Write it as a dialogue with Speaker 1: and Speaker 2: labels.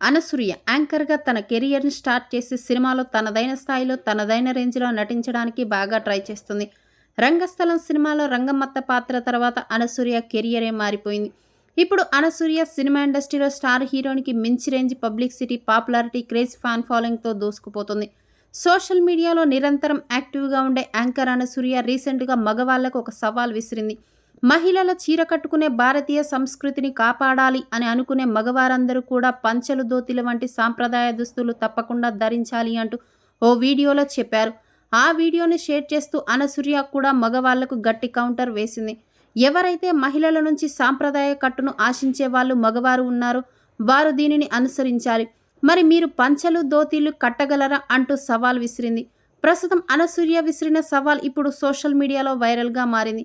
Speaker 1: అనసూయ యాంకర్గా తన కెరియర్ని స్టార్ట్ చేసి సినిమాలో తనదైన స్థాయిలో తనదైన రేంజ్లో నటించడానికి బాగా ట్రై చేస్తుంది. రంగస్థలం సినిమాలో రంగమత్త పాత్ర తర్వాత అనసూయ కెరియరే మారిపోయింది. ఇప్పుడు అనసూయ సినిమా ఇండస్ట్రీలో స్టార్ హీరోనికి మించి range publicity popularity craze fan ఫాలోయింగ్తో దూసుకుపోతుంది. సోషల్ మీడియాలో నిరంతరం యాక్టివ్గా ఉండే యాంకర్ అనసూయ రీసెంట్గా మగవాళ్ళకు ఒక సవాల్ విసిరింది. మహిళల చీర కట్టుకునే భారతీయ సంస్కృతిని కాపాడాలి అని అనుకునే మగవారందరూ కూడా పంచెలు దోతిల వంటి సాంప్రదాయ దుస్తులు తప్పకుండా ధరించాలి అంటూ ఓ వీడియోలో చెప్పారు. ఆ వీడియోని షేర్ చేస్తూ అనసూర్య కూడా మగవాళ్ళకు గట్టి కౌంటర్ వేసింది. ఎవరైతే మహిళల నుంచి సాంప్రదాయ కట్టును ఆశించే వాళ్ళు మగవారు ఉన్నారో వారు దీనిని అనుసరించాలి. మరి మీరు పంచెలు దోతీలు కట్టగలరా అంటూ సవాల్ విసిరింది. ప్రస్తుతం అనసూర్య విసిరిన సవాల్ ఇప్పుడు సోషల్ మీడియాలో వైరల్గా మారింది.